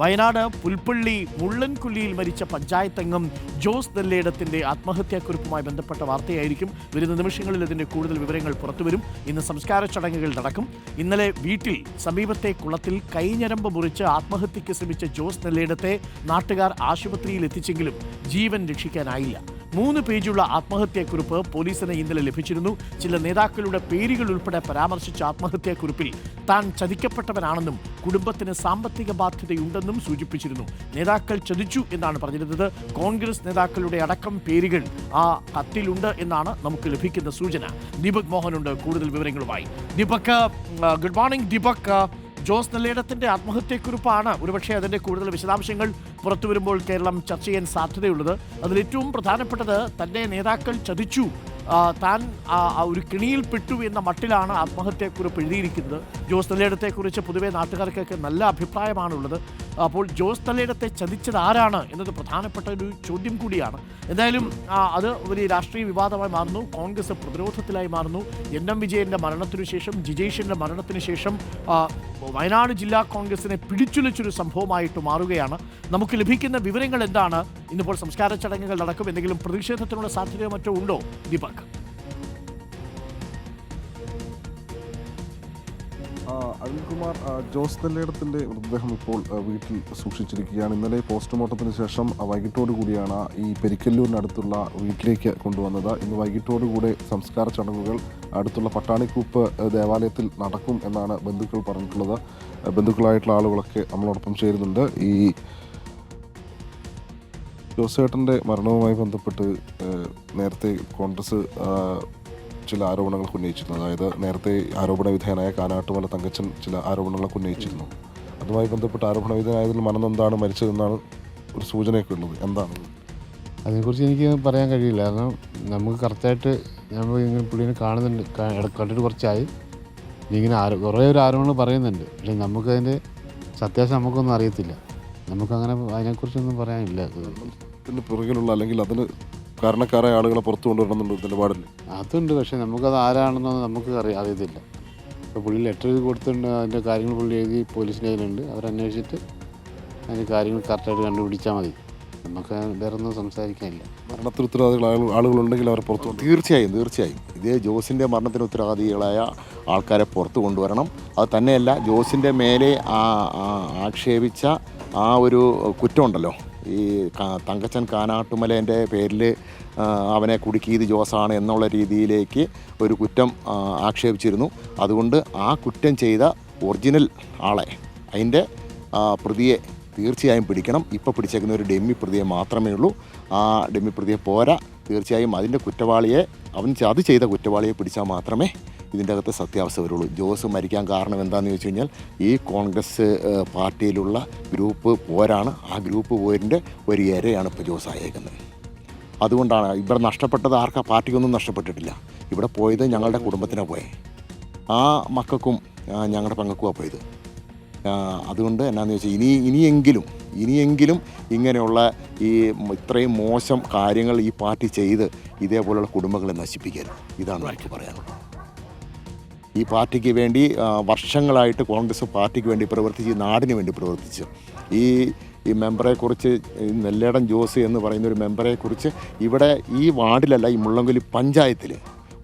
വയനാട് പുൽപ്പള്ളി മുള്ളൻകുല്ലിയിൽ മരിച്ച പഞ്ചായത്തംഗം ജോസ് നെല്ലേടത്തിന്റെ ആത്മഹത്യാക്കുറിപ്പുമായി ബന്ധപ്പെട്ട വാർത്തയായിരിക്കും. വരുന്ന നിമിഷങ്ങളിൽ ഇതിന്റെ കൂടുതൽ വിവരങ്ങൾ പുറത്തുവരും. ഇന്ന് സംസ്കാര ചടങ്ങുകൾ നടക്കും. ഇന്നലെ വീട്ടിൽ സമീപത്തെ കുളത്തിൽ കൈഞ്ഞരമ്പ് മുറിച്ച് ആത്മഹത്യയ്ക്ക് ശ്രമിച്ച ജോസ് നെല്ലേടത്തെ നാട്ടുകാർ ആശുപത്രിയിൽ എത്തിച്ചെങ്കിലും ജീവൻ രക്ഷിക്കാനായില്ല. മൂന്ന് പേജുള്ള ആത്മഹത്യാക്കുറിപ്പ് പോലീസിന് ഇന്നലെ ലഭിച്ചിരുന്നു. ചില നേതാക്കളുടെ പേരുകൾ ഉൾപ്പെടെ പരാമർശിച്ച ആത്മഹത്യാക്കുറിപ്പിൽ താൻ ചതിക്കപ്പെട്ടവനാണെന്നും കുടുംബത്തിന് സാമ്പത്തിക ബാധ്യതയുണ്ടെന്നും സൂചിപ്പിച്ചിരുന്നു. നേതാക്കൾ ചതിച്ചു എന്നാണ് പറഞ്ഞിരുന്നത്. കോൺഗ്രസ് നേതാക്കളുടെ അടക്കം പേരുകൾ ആ കത്തിലുണ്ട് എന്നാണ് നമുക്ക് ലഭിക്കുന്ന സൂചന. ദീപക് മോഹനുണ്ട് കൂടുതൽ വിവരങ്ങളുമായി. Deepak good morning Deepak. Jose നെല്ലേടത്തിന്റെ ആത്മഹത്യക്കുറിപ്പാണ് ഒരുപക്ഷെ അതിന്റെ കൂടുതൽ വിശദാംശങ്ങൾ പുറത്തു വരുമ്പോൾ കേരളം ചർച്ച ചെയ്യാൻ സാധ്യതയുള്ളത്. അതിൽ ഏറ്റവും പ്രധാനപ്പെട്ടത് തന്റെ നേതാക്കൾ ചതിച്ചു. താൻ ഒരു കിണിയിൽ പെട്ടു എന്ന മട്ടിലാണ് ആത്മഹത്യക്കുറിപ്പ് എഴുതിയിരിക്കുന്നത്. ജോസ് നെല്ലേടത്തെക്കുറിച്ച് പൊതുവെ നാട്ടുകാർക്കൊക്കെ നല്ല അഭിപ്രായമാണുള്ളത്. അപ്പോൾ ജോസ് തലയിടത്തെ ചതിച്ചത് ആരാണ് എന്നത് പ്രധാനപ്പെട്ട ഒരു ചോദ്യം കൂടിയാണ്. എന്തായാലും അത് ഒരു രാഷ്ട്രീയ വിവാദമായി മാറുന്നു. കോൺഗ്രസ് പ്രതിരോധത്തിലായി മാറുന്നു. എൻ എം വിജയന്റെ മരണത്തിനു ശേഷം ജിജേഷിന്റെ മരണത്തിന് ശേഷം വയനാട് ജില്ലാ കോൺഗ്രസിനെ പിടിച്ചുലച്ചൊരു സംഭവമായിട്ട് മാറുകയാണ്. നമുക്ക് ലഭിക്കുന്ന വിവരങ്ങൾ എന്താണ്? ഇന്നിപ്പോൾ സംസ്കാര ചടങ്ങുകൾ നടക്കും. എന്തെങ്കിലും പ്രതിഷേധത്തിനുള്ള സാധ്യതയോ മറ്റോ ഉണ്ടോ? ദീപക്? ആ, ജോസ് നെല്ലേടത്തിന്റെ മൃതദേഹം ഇപ്പോൾ വീട്ടിൽ സൂക്ഷിച്ചിരിക്കുകയാണ്. ഇന്നലെ പോസ്റ്റ്മോർട്ടത്തിന് ശേഷം വൈകിട്ടോടു കൂടിയാണ് ഈ പെരിക്കല്ലൂരിനടുത്തുള്ള വീട്ടിലേക്ക് കൊണ്ടുവന്നത്. ഇന്ന് വൈകിട്ടോടുകൂടെ സംസ്കാര ചടങ്ങുകൾ അടുത്തുള്ള പട്ടാണിക്കൂപ്പ് ദേവാലയത്തിൽ നടക്കും എന്നാണ് ബന്ധുക്കൾ പറഞ്ഞിട്ടുള്ളത്. ബന്ധുക്കളായിട്ടുള്ള ആളുകളൊക്കെ നമ്മളോടൊപ്പം ചേരുന്നുണ്ട്. ഈ ജോസേട്ടന്റെ മരണവുമായി ബന്ധപ്പെട്ട് നേരത്തെ കോൺഗ്രസ് ചില ആരോപണങ്ങൾ ഉന്നയിച്ചിരുന്നു. അതായത് നേരത്തെ ആരോപണ വിധേയനായ കാനാട്ടുമല തങ്കച്ചൻ ചില ആരോപണങ്ങളൊക്കെ ഉന്നയിച്ചിരുന്നു. അതുമായി ബന്ധപ്പെട്ട് ആരോപണ വിധേയനായതിൽ മനന്നെന്താണ് മരിച്ചതെന്നാണ് ഒരു സൂചനയൊക്കെ ഉള്ളത്. എന്താണ്? അതിനെക്കുറിച്ച് എനിക്ക് പറയാൻ കഴിയില്ല. കാരണം നമുക്ക് കറക്റ്റായിട്ട് ഞാൻ ഇങ്ങനെ പുള്ളിനെ കാണുന്നുണ്ട്. കണ്ടിട്ട് കുറച്ചായി. ഇങ്ങനെ ആരോ കുറേ ഒരു ആരോപണങ്ങൾ പറയുന്നുണ്ട്. പക്ഷേ നമുക്കതിന്റെ സത്യാവശ്യം നമുക്കൊന്നും അറിയത്തില്ല. നമുക്കങ്ങനെ അതിനെക്കുറിച്ചൊന്നും പറയാനില്ല. പിന്നെ പുറകിലുള്ള അല്ലെങ്കിൽ അതിന് കാരണക്കാരായ ആളുകളെ പുറത്തു കൊണ്ടുവരണമെന്നുള്ള നിലപാടില്ല അതുണ്ട്. പക്ഷേ നമുക്കത് ആരാണെന്നൊന്നും നമുക്ക് അറിയാതില്ല. അറിയത്തില്ല ഇപ്പോൾ പുള്ളി ലെറ്റർ എഴുതി കൊടുത്തിട്ടുണ്ട്. അതിന്റെ കാര്യങ്ങൾ പുള്ളി എഴുതി പോലീസിന്റെ കയ്യിലുണ്ട്. അവരന്വേഷിച്ചിട്ട് അതിന്റെ കാര്യങ്ങൾ കറക്റ്റായിട്ട് കണ്ടുപിടിച്ചാൽ മതി. നമുക്ക് വേറെ ഒന്നും സംസാരിക്കാനില്ല. മരണത്തിന് ഉത്തരവാദികൾ ആളുകൾ ആളുകളുണ്ടെങ്കിൽ അവർ പുറത്തു തീർച്ചയായും തീർച്ചയായും. ഇത് ജോസിന്റെ മരണത്തിന് ഉത്തരവാദികളായ ആൾക്കാരെ പുറത്ത് കൊണ്ടുവരണം. അത് തന്നെയല്ല ജോസിന്റെ മേലെ ആക്ഷേപിച്ച ആ ഒരു കുറ്റമുണ്ടല്ലോ? ഈ തങ്കച്ചൻ കാനാട്ടുമലേന്റെ പേരിൽ അവനെ കുടുക്കിയത് ജോസാണ് എന്നുള്ള രീതിയിലേക്ക് ഒരു കുറ്റം ആക്ഷേപിച്ചിരുന്നു. അതുകൊണ്ട് ആ കുറ്റം ചെയ്ത ഒറിജിനൽ ആളെ അതിന്റെ പ്രതിയെ തീർച്ചയായും പിടിക്കണം. ഇപ്പോൾ പിടിച്ചേക്കുന്ന ഒരു ഡെമ്മി പ്രതിയെ മാത്രമേ ഉള്ളൂ. ആ ഡെമ്മി പ്രതിയെ പോരാ. തീർച്ചയായും അതിന്റെ കുറ്റവാളിയെ അവൻ അത് ചെയ്ത കുറ്റവാളിയെ പിടിച്ചാൽ മാത്രമേ ഇതിന്റെ അകത്ത് സത്യാവസ്ഥ വരുള്ളൂ. ജോസ് മരിക്കാൻ കാരണം എന്താണെന്ന് ചോദിച്ചു കഴിഞ്ഞാൽ ഈ കോൺഗ്രസ് പാർട്ടിയിലുള്ള ഗ്രൂപ്പ് പോരാണ്. ആ ഗ്രൂപ്പ് പോരിന്റെ ഒരു ഇരയാണ് ഇപ്പോൾ ജോസ് ആയേക്കുന്നത്. അതുകൊണ്ടാണ് ഇവിടെ നഷ്ടപ്പെട്ടത് ആർക്കാ? പാർട്ടിക്കൊന്നും നഷ്ടപ്പെട്ടിട്ടില്ല. ഇവിടെ പോയത് ഞങ്ങളുടെ കുടുംബത്തിനെ പോയത് ആ മക്കൾക്കും ഞങ്ങളുടെ പങ്കക്കുമാണ് പോയത്. അതുകൊണ്ട് എന്നാന്ന് വെച്ചാൽ ഇനി ഇനിയെങ്കിലും ഇനിയെങ്കിലും ഇങ്ങനെയുള്ള ഈ ഇത്രയും മോശം കാര്യങ്ങൾ ഈ പാർട്ടി ചെയ്ത് ഇതേപോലെയുള്ള കുടുംബങ്ങളെ നശിപ്പിക്കരുത്. ഇതാണ് എനിക്ക് പറയാനുള്ളത്. ഈ പാർട്ടിക്ക് വേണ്ടി വർഷങ്ങളായിട്ട് കോൺഗ്രസ് പാർട്ടിക്ക് വേണ്ടി പ്രവർത്തിച്ച് നാടിന് വേണ്ടി പ്രവർത്തിച്ചു. ഈ ഈ മെമ്പറെക്കുറിച്ച് നെല്ലേടൻ ജോസ് എന്ന് പറയുന്ന ഒരു മെമ്പറെക്കുറിച്ച് ഇവിടെ ഈ വാർഡിലല്ല ഈ മുള്ളംകൊല്ലി പഞ്ചായത്തിൽ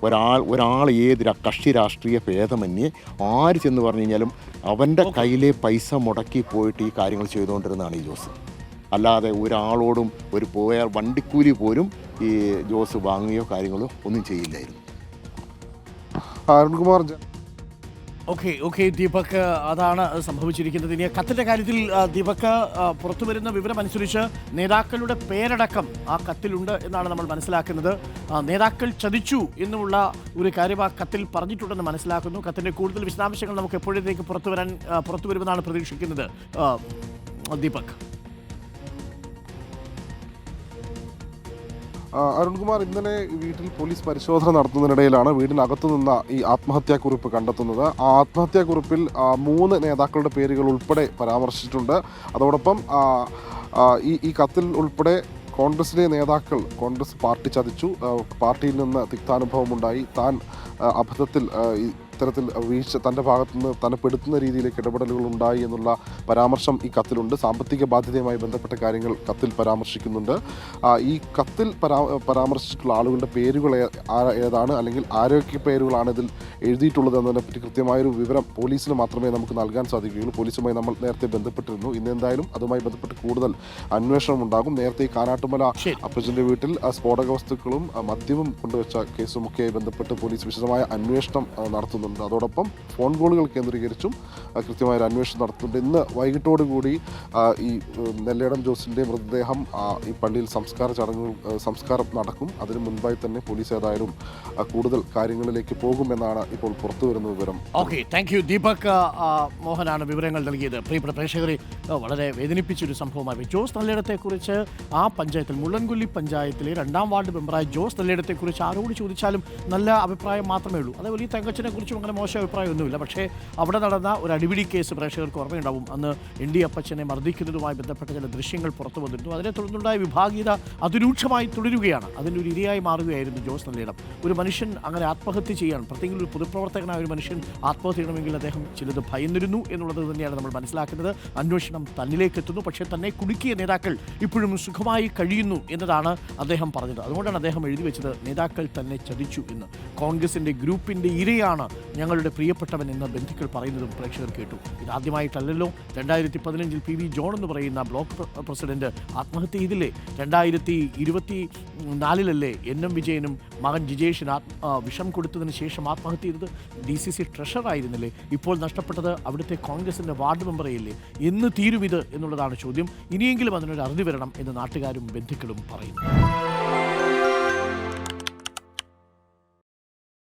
ഒരാൾ ഒരാൾ ഏത് കക്ഷി രാഷ്ട്രീയ ഭേദമന്യേ ആര് ചെന്ന് പറഞ്ഞു കഴിഞ്ഞാലും അവന്റെ കയ്യിലെ പൈസ മുടക്കി പോയിട്ട് ഈ കാര്യങ്ങൾ ചെയ്തുകൊണ്ടിരുന്നതാണ് ഈ ജോസ്. അല്ലാതെ ഒരാളോടും ഒരു പോയ വണ്ടിക്കൂലി പോലും ഈ ജോസ് വാങ്ങുകയോ കാര്യങ്ങളോ ഒന്നും ചെയ്യില്ലായിരുന്നു. അരുൺകുമാർ ഓക്കെ ഓക്കെ ദീപക് അതാണ് സംഭവിച്ചിരിക്കുന്നത്. ഇനി കത്തിന്റെ കാര്യത്തിൽ ദീപക് പുറത്തു വരുന്ന വിവരം അനുസരിച്ച് നേതാക്കളുടെ പേരടക്കം ആ കത്തിലുണ്ട് എന്നാണ് നമ്മൾ മനസ്സിലാക്കുന്നത്. നേതാക്കൾ ചതിച്ചു എന്നുള്ള ഒരു കാര്യം ആ കത്തിൽ പറഞ്ഞിട്ടുണ്ടെന്ന് മനസ്സിലാക്കുന്നു. കത്തിന്റെ കൂടുതൽ വിശദാംശങ്ങൾ നമുക്ക് എപ്പോഴത്തേക്ക് പുറത്തു വരാൻ പുറത്തു വരുമെന്നാണ് പ്രതീക്ഷിക്കുന്നത് ദീപക്. അരുൺകുമാർ ഇന്നലെ വീട്ടിൽ പോലീസ് പരിശോധന നടത്തുന്നതിനിടയിലാണ് വീടിനകത്തു നിന്ന ഈ ആത്മഹത്യാക്കുറിപ്പ് കണ്ടെത്തുന്നത്. ആ ആത്മഹത്യാക്കുറിപ്പിൽ കുറിപ്പിൽ മൂന്ന് നേതാക്കളുടെ പേരുകൾ ഉൾപ്പെടെ പരാമർശിച്ചിട്ടുണ്ട്. അതോടൊപ്പം ഈ ഈ കത്തിൽ ഉൾപ്പെടെ കോൺഗ്രസിലെ നേതാക്കൾ കോൺഗ്രസ് പാർട്ടി ചതിച്ചു. പാർട്ടിയിൽ നിന്ന് തിക്താനുഭവമുണ്ടായി. താൻ അബദ്ധത്തിൽ ഇത്തരത്തിൽ വീഴ്ച തന്റെ ഭാഗത്തുനിന്ന് തന്നെ പെടുത്തുന്ന രീതിയിലേക്ക് ഇടപെടലുകൾ ഉണ്ടായി എന്നുള്ള പരാമർശം ഈ കത്തിലുണ്ട്. സാമ്പത്തിക ബാധ്യതയുമായി ബന്ധപ്പെട്ട കാര്യങ്ങൾ കത്തിൽ പരാമർശിക്കുന്നുണ്ട്. ഈ കത്തിൽ പരാ പരാമർശിച്ചിട്ടുള്ള ആളുകളുടെ പേരുകൾ ഏതാണ്? അല്ലെങ്കിൽ ആരോഗ്യ പേരുകളാണ് ഇതിൽ എഴുതിയിട്ടുള്ളത് എന്നതിനെപ്പറ്റി കൃത്യമായൊരു വിവരം പോലീസിന് മാത്രമേ നമുക്ക് നൽകാൻ സാധിക്കുകയുള്ളൂ. പോലീസുമായി നമ്മൾ നേരത്തെ ബന്ധപ്പെട്ടിരുന്നു. ഇന്ന് എന്തായാലും അതുമായി ബന്ധപ്പെട്ട് കൂടുതൽ അന്വേഷണം ഉണ്ടാകും. നേരത്തെ ഈ കാനാട്ടുമല അപ്പച്ചന്റെ വീട്ടിൽ സ്ഫോടക വസ്തുക്കളും മദ്യവും കൊണ്ടുവച്ച കേസുമൊക്കെയായി ബന്ധപ്പെട്ട് പോലീസ് വിശദമായ അന്വേഷണം ആ, നടത്തുന്നുണ്ട് അതോടൊപ്പം ഫോൺ കോളുകൾ കേന്ദ്രീകരിച്ചും കൃത്യമായൊരു അന്വേഷണം നടത്തുന്നുണ്ട്. ഇന്ന് വൈകിട്ടോടുകൂടി കൂടി ഈ നെല്ലേടം ജോസിന്റെ മൃതദേഹം ഈ പള്ളിയിൽ സംസ്കാര ചടങ്ങുകൾ സംസ്കാരം നടക്കും. അതിന് മുൻപായി തന്നെ പോലീസ് ഏതായാലും കൂടുതൽ കാര്യങ്ങളിലേക്ക് പോകുമെന്നാണ് ഇപ്പോൾ പുറത്തു വരുന്ന വിവരം. Okay thank you Deepak. മോഹനാണ് വിവരങ്ങൾ നൽകിയത്. പ്രിയപ്പെട്ട പ്രേക്ഷകരെ വളരെ വേദനിപ്പിച്ചൊരു സംഭവമായി ജോസ് നെല്ലേടത്തെക്കുറിച്ച് ആ പഞ്ചായത്തിൽ മുള്ളൻകൊല്ലി പഞ്ചായത്തിലെ രണ്ടാം വാർഡ് മെമ്പറായ ജോസ് നെല്ലേടത്തെക്കുറിച്ച് ആരോട് ചോദിച്ചാലും നല്ല അഭിപ്രായം മാത്രമേ ഉള്ളൂ. അതേപോലെ ഈ തങ്കച്ചനെ കുറിച്ചും അങ്ങനെ മോശം അഭിപ്രായമൊന്നുമില്ല. പക്ഷേ അവിടെ നടന്ന ഒരു അടിപിടി കേസ് പ്രേക്ഷകർക്ക് ഓർമ്മയുണ്ടാവും. അന്ന് എൻ ഡി അപ്പച്ചനെ മർദ്ദിക്കുന്നതുമായി ബന്ധപ്പെട്ട ചില ദൃശ്യങ്ങൾ പുറത്തു വന്നിരുന്നു. അതിനെ തുടർന്നുണ്ടായ വിഭാഗീയത അതിരൂക്ഷമായി തുടരുകയാണ്. അതിന്റെ ഒരു ഇരയായി മാറുകയായിരുന്നു ജോസ് നല്ലിടം. ഒരു മനുഷ്യൻ അങ്ങനെ ആത്മഹത്യ ചെയ്യാൻ പ്രത്യേകിച്ച് ഒരു പൊതുപ്രവർത്തകനായ ഒരു മനുഷ്യൻ ആത്മഹത്യ ചെയ്യണമെങ്കിൽ അദ്ദേഹം ചിലത് ഭയന്നിരുന്നു എന്നുള്ളത് തന്നെയാണ് നമ്മൾ മനസ്സിലാക്കുന്നത് അന്വേഷണം തന്നിലേക്ക് എത്തുന്നു. പക്ഷേ തന്നെ കുടുക്കിയ നേതാക്കൾ ഇപ്പോഴും സുഖമായി കഴിയുന്നു എന്നതാണ് അദ്ദേഹം പറഞ്ഞത്. അതുകൊണ്ടാണ് അദ്ദേഹം എഴുതി വെച്ചത് നേതാക്കൾ തന്നെ ചതിച്ചു എന്ന്. കോൺഗ്രസിന്റെ ഗ്രൂപ്പിന്റെ ഇരയാണ് ഞങ്ങളുടെ പ്രിയപ്പെട്ടവൻ എന്ന ബന്ധുക്കൾ പറയുന്നതും പ്രേക്ഷകർ കേട്ടു. ഇതാദ്യമായിട്ടല്ലല്ലോ രണ്ടായിരത്തി പതിനഞ്ചിൽ പി വി ജോൺ എന്ന് പറയുന്ന ബ്ലോക്ക് പ്രസിഡന്റ് ആത്മഹത്യ ചെയ്തില്ലേ? രണ്ടായിരത്തി ഇരുപത്തി നാലിലല്ലേ എൻ എം വിജയനും മകൻ ജിജേഷിന് വിഷം കൊടുത്തതിന് ശേഷം ആത്മഹത്യ ചെയ്തത് ഡി സി സി ട്രഷറായിരുന്നില്ലേ ഇപ്പോൾ നഷ്ടപ്പെട്ടത് അവിടുത്തെ കോൺഗ്രസിന്റെ വാർഡ് മെമ്പറേയല്ലേ എന്ന് തീരുവിത് എന്നുള്ളതാണ് ചോദ്യം. ഇനിയെങ്കിലും അതിനൊരു അറുതി വരണം എന്ന് നാട്ടുകാരും ബന്ധുക്കളും പറയുന്നു.